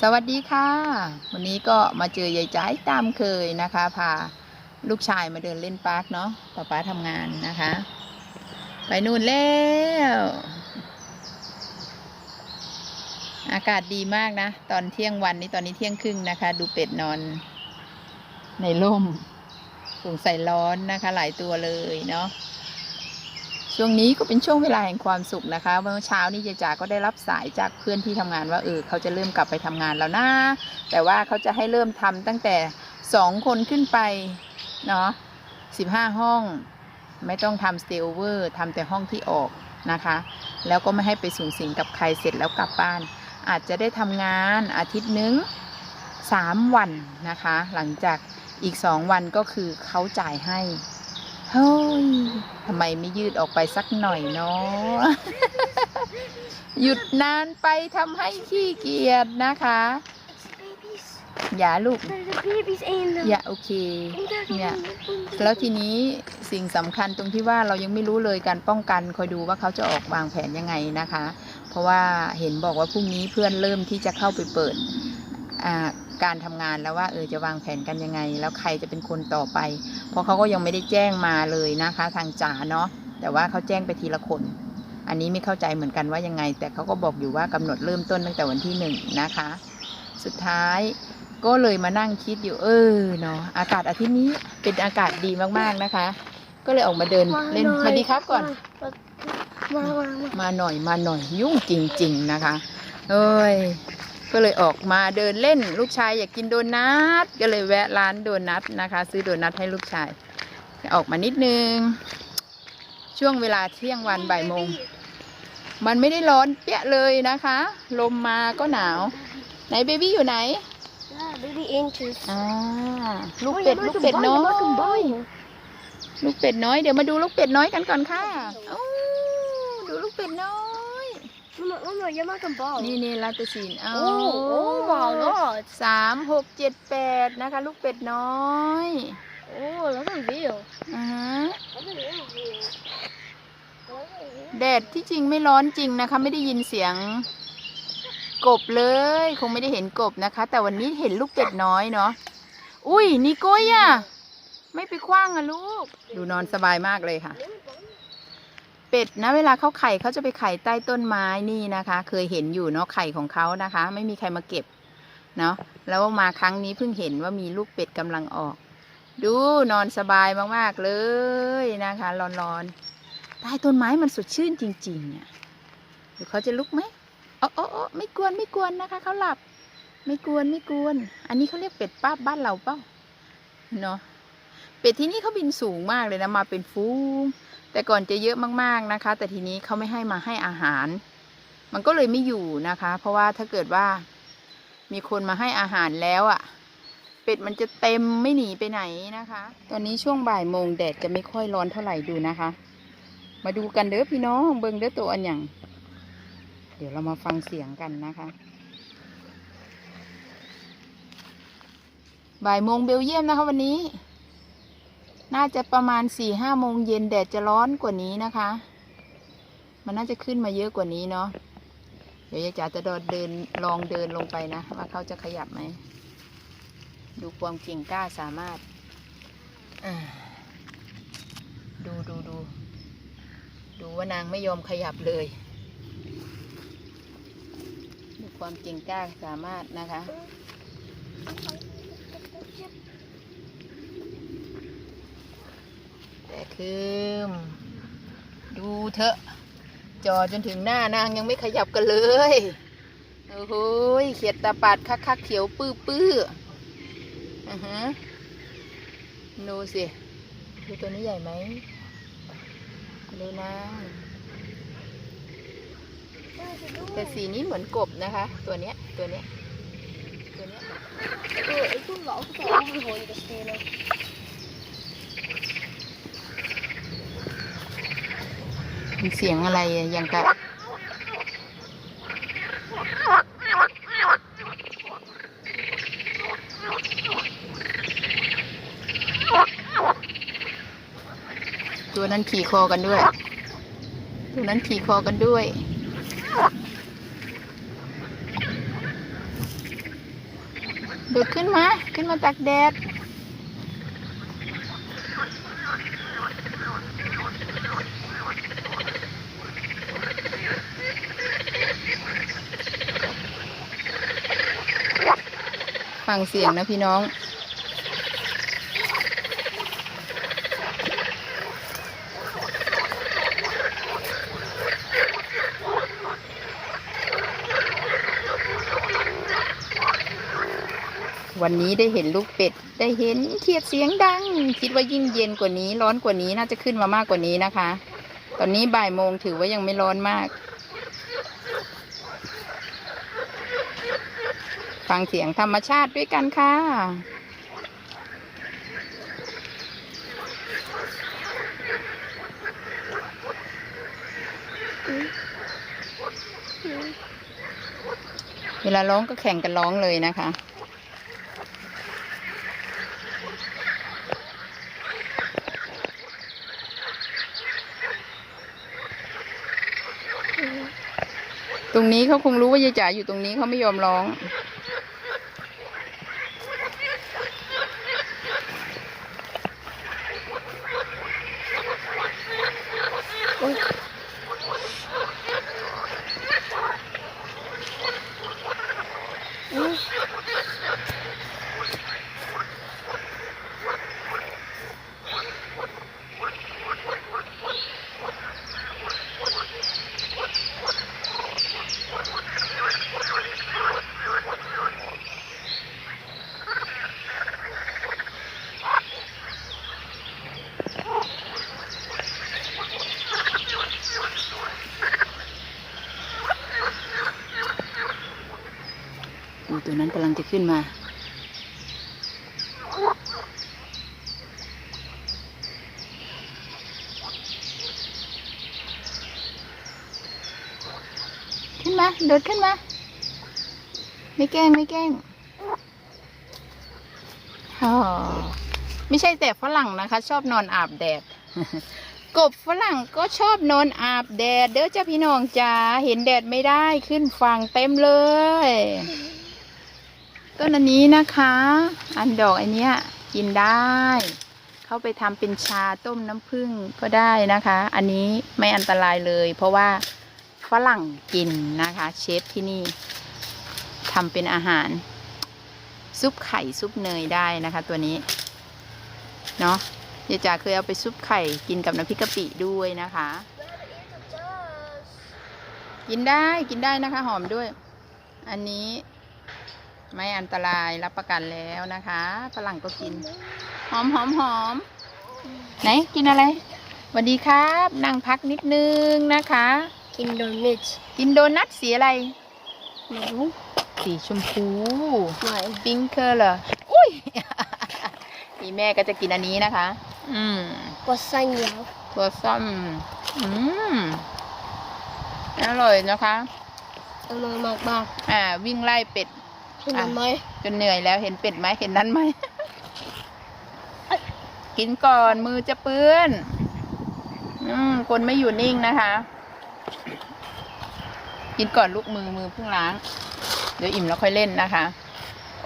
สวัสดีค่ะ วันนี้ก็มาเจอยายจ๋ายตามเคยนะคะพาลูกชายมาเดินเล่นปาร์คเนาะป้าป้าทำงานนะคะ ไปนู่นแล้ว อากาศดีมากนะ ตอนเที่ยงวันนี้ตอนนี้เที่ยงครึ่งนะคะ ดูเป็ดนอน ในร่มสงสัยร้อนนะคะ หลายตัวเลยเนาะ ช่วงนี้ก็เป็นช่วงเวลาแห่งความสุขนะคะเมื่อเช้านี้ยายจ๋าก็ได้รับสายจากเพื่อนที่ทำงานว่าเออเขาจะเริ่มกลับไปทำงานแล้วนะแต่ว่าเขาจะให้เริ่มทำตั้งแต่สองคนขึ้นไปเนาะสิบห้าห้อง ไม่ต้องทำสเต y o เวอร์ทำแต่ห้องที่ออกนะคะ แล้วก็ไม่ให้ไปสูงสิงกับใครเสร็จแล้วกลับบ้าน อาจจะได้ทำงานอาทิตย์หนึงสามวันนะคะ หลังจากอีกสองวันก็คือเขาจ่ายให้ เฮ้ยทำไมไม่ยืดออกไปสักหน่อยเนาะหยุดนานไปทำให้ขี้เกียจนะคะ babies. อย่าลูก There are babies in them. อย่าโอเคเนี่ยแล้วทีนี้สิ่งสำคัญตรงที่ว่าเรายังไม่รู้เลยการป้องกันคอยดูว่าเขาจะออกวางแผนยังไงนะคะ เพราะว่าเห็นบอกว่าพรุ่งนี้เพื่อนเริ่มที่จะเข้าไปเปิดอ่า การทำงานแล้วว่าเออจะวางแผนกันยังไง แล้วใครจะเป็นคนต่อไป เพราะเขาก็ยังไม่ได้แจ้งมาเลยนะคะ ทางจ่าเนาะแต่ว่าเขาแจ้งไปทีละคน อันนี้ไม่เข้าใจเหมือนกันว่ายังไง แต่เขาก็บอกอยู่ว่ากำหนดเริ่มต้นตั้งแต่วันที่หนึ่งนะคะ สุดท้ายก็เลยมานั่งคิดอยู่เออเนาะอากาศอาทิตย์นี้เป็นอากาศดีมากๆนะคะ ก็เลยออกมาเดินเล่นสวัสดีครับก่อน มามามามาหน่อยมาหน่อยยุ่งจริง ๆนะคะ เอ้ย ก็เลยออกมาเดินเล่นลูกชายอยากกินโดนัทก็เลยแวะร้านโดนัทนะคะ ซื้อโดนัทให้ลูกชายออกมานิดนึง ช่วงเวลาเที่ยงวันบ่ายโมง มันไม่ได้ร้อนเปี้ยเลยนะคะ ลมมาก็หนาว ไหนเบบี้อยู่ไหน Yeah, baby inches. อ่าลูกเป็ดลูกเป็ดน้อย ลูกเป็ดน้อยเดี๋ยวมาดูลูกเป็ดน้อยกันก่อนค่ะโอ้ดูลูกเป็ดน้อย Mama, mama, you're not a ball. นี่นี่ลาตซีนเอา Oh, oh my god. สามหกเจ็ดแปดนะคะ ลูกเป็ดน้อย Oh, that's a real. อ่าฮะ That's a real real. แดดที่จริงไม่ร้อนจริงนะคะ ไม่ได้ยินเสียงกบเลย คงไม่ได้เห็นกบนะคะ แต่วันนี้เห็นลูกเป็ดน้อยเนาะอุ้ยนี่โก้ยอะไม่ไปคว้างอะลูก ดูนอนสบายมากเลยค่ะ เป็ดนะเวลาเขาไข่เขาจะไปไข่ใต้ต้นไม้นี่นะคะ เคยเห็นอยู่เนาะไข่ของเขานะคะ ไม่มีใครมาเก็บเนาะแล้วมาครั้งนี้เพิ่งเห็นว่ามีลูกเป็ดกำลังออก ดูนอนสบายมากๆเลยนะคะร้อนๆใต้ต้นไม้มันสดชื่นจริงๆเนี่ยเดี๋ยวเขาจะลุกไหมอ๋ออ๋ออ๋อไม่กวนไม่กวนนะคะเขาหลับ ไม่กวนไม่กวน อันนี้เขาเรียกเป็ดป้าบ้านเราเปล่าเนาะ เป็ดที่นี่เขาบินสูงมากเลยนะมาเป็นฟูงแต่ก่อนจะเยอะมากๆนะคะ แต่ทีนี้เขาไม่ให้มาให้อาหาร มันก็เลยไม่อยู่นะคะ เพราะว่าถ้าเกิดว่า มีคนมาให้อาหารแล้วอะ่ะ เป็ดมันจะเต็มไม่หนีไปไหนนะคะ ตอนนี้ช่วงบ่ายโมงแดดจะไม่ค่อยร้อนเท่าไหร่ดูนะคะ มาดูกันเด้อพี่น้องเบิ่งเด้อตัวอันอย่างเดี๋ยวเรามาฟังเสียงกันนะคะบ่ายโมงเบลเยียมนะคะวันนี้ น่าจะประมาณสี่ห้าโมงเย็นแดดจะร้อนกว่านี้นะคะ มันน่าจะขึ้นมาเยอะกว่านี้เนาะ เดี๋ยวยายจ๋าจะเดินลองเดินลงไปนะ ว่าเขาจะขยับไหม ดูความเก่งกล้าสามารถ ดูดูดู ดูว่านางไม่ยอมขยับเลย ดูความเก่งกล้าสามารถนะคะ แต่ คือดูเถอะ จอจนถึงหน้านางยังไม่ขยับกันเลย โอ้โหยเขียดตาปัดคักคักๆเขียวปื้อปื้ออือฮะดูสิดูตัวนี้ใหญ่ไหมดูนะแต่สีนี้เหมือนกบนะคะ ตัวเนี้ยตัวเนี้ยตัวเนี้ย Oh, ik wil wel altijd overgooien te stelen. มีเมีเสียงอะไรอย่างกับตัวนั้นขี่คอกันด้วย ตัวนั้นขี่คอกันด้วยโดดขึ้นมา ขึ้นมาตากแดด ฟังเสียงนะพี่น้องวันนี้ได้เห็นลูกเป็ด ได้เห็นเขียดเสียงดัง คิดว่ายิ่งเย็นกว่านี้ ร้อนกว่านี้น่าจะขึ้นมามากกว่านี้นะคะ ตอนนี้บ่ายโมงถือว่ายังไม่ร้อนมาก ฟังเสียงธรรมชาติด้วยกันค่ะเวลาร้องก็แข่งกันร้องเลยนะคะ ตรงนี้เขาคงรู้ว่ายายจ๋าอยู่ตรงนี้เขาไม่ยอมร้อง อูตัว นั้นกำลังจะขึ้นมาขึ้นมาโดดขึ้นมา ไม่แกล้งไม่แกล้งอ๋อไม่ใช่แต่ฝรั่งนะคะ ชอบนอนอาบแดด กบฝรั่งก็ชอบนอนอาบแดด เด้อเจ้าพี่น้องจ๋าเห็นแดดไม่ได้ขึ้นฝั่งเต็มเลย ต้นอันนี้นะคะ อันดอกอันเนี้ยกินได้เขาไปทำเป็นชาต้มน้ำผึ้งก็ได้นะคะ อันนี้ไม่อันตรายเลย เพราะว่าฝรั่งกินนะคะ เชฟที่นี่ทำเป็นอาหาร ซุปไข่ซุปเนยได้นะคะ ตัวนี้ เนาะยายจ๋าเคยเอาไปซุปไข่กินกับน้ำพริกกะปิด้วยนะคะ กินได้กินได้นะคะ หอมด้วย อันนี้ ไม่อันตรายรับประกันแล้วนะคะฝรั่งก็กิน หอมหอมหอมไหนกินอะไรสวัสดีครับ นั่งพักนิดนึงนะคะ กินโดมิชกินโดนัทสีอะไรหนูสีชมพูไม่ปิงเคอร์เหรออุ้ยนี่แม่ก็จะกินอันนี้นะคะ อืมก็สั้นยาวตัวส้มอืมอร่อยนะคะอร่อยมากมากอ่า วิ่งไล่เป็ดๆคุณ เห็นไหมจนเหนื่อยแล้วเห็นเป็ดไหมเห็นนั้นไหม กินก่อนมือจะเปื้อนอืมคนไม่อยู่นิ่งนะคะ กินก่อนลูกมือมือเพิ่งล้าง เดี๋ยวอิ่มแล้วค่อยเล่นนะคะ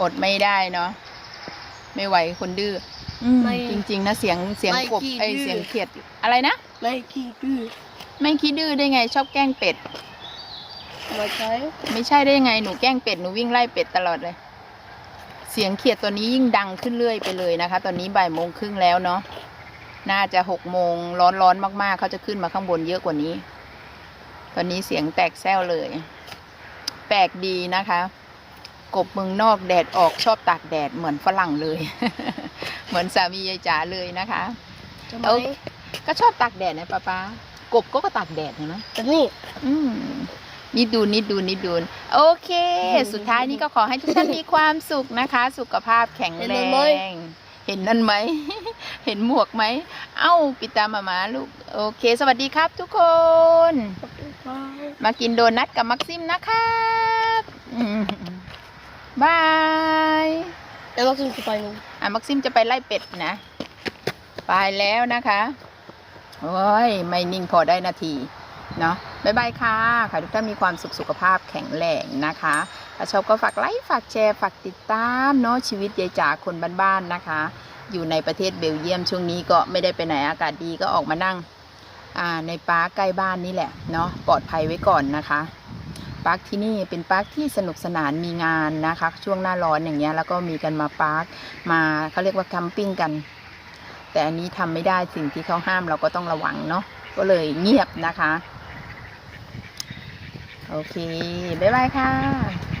อดไม่ได้เนาะไม่ไหวคนดื้ออจริง ๆ นะเสียงเสียงกบไอยเสียงเขียดอะไรนะ ไม่ขี้ดื้อไม่คิดดื้อได้ไงชอบแกล้งเป็ด ไม่ใช่ ไม่ใช่ได้ยังไงหนูแกล้งเป็ดหนูวิ่งไล่เป็ดตลอดเลย เสียงเขียดตัวนี้ยิ่งดังขึ้นเรื่อยไปเลยนะคะ ตอนนี้บ่ายโมงครึ่งแล้วเนาะน่าจะหกโมงร้อนร้อนๆมากๆ เขาจะขึ้นมาข้างบนเยอะกว่านี้ ตอนนี้เสียงแตกแซวเลย แปลกดีนะคะ กบเมืองนอกแดดออกชอบตากแดดเหมือนฝรั่งเลย เหมือนสามียายจ๋าเลยนะคะจะไหมเอาก็ชอบตากแดดนะป้าป้ากบก็ก็ตากแดดเห็นไหมแต่นี่ อืม นิดดูนิดดูนิดดูโอเค สุดท้ายนี้ก็ขอให้ทุกท่านมีความสุขนะคะ สุขภาพแข็งแรง เห็นนั่นไหม เห็นหมวกไหม เอ้า ปิดตามามาลูก โอเค สวัสดีครับทุกคน มากินโดนัทกับมักซิมนะครับอืมบายแล้วเราจะไปหนูอะมักซิมจะไปไล่เป็ดนะ ไปแล้วนะคะ โอ้ย ไม่นิ่งพอได้นาที เนาะ บ๊ายบายค่ะขอทุกท่านมีความสุขสุขภาพแข็งแรงนะคะ ถ้าชอบก็ฝากไลค์ ฝากแชร์ ฝากติดตามเนาะชีวิตยายจ๋าคนบ้านๆนะคะ อยู่ในประเทศเบลเยียมช่วงนี้ก็ไม่ได้ไปไหนอากาศดีก็ออกมานั่งในปาร์คใกล้บ้านนี่แหละเนาะปลอดภัยไว้ก่อนนะคะปาร์คที่นี่เป็นปาร์คที่สนุกสนานมีงานนะคะ ช่วงหน้าร้อนอย่างเงี้ยแล้วก็มีกันมาปาร์คมาเขาเรียกว่าแคมปิ้งกัน แต่อันนี้ทำไม่ได้สิ่งที่เขาห้ามเราก็ต้องระวังเนาะก็เลยเงียบนะคะ โอเค บ๊ายบายค่ะ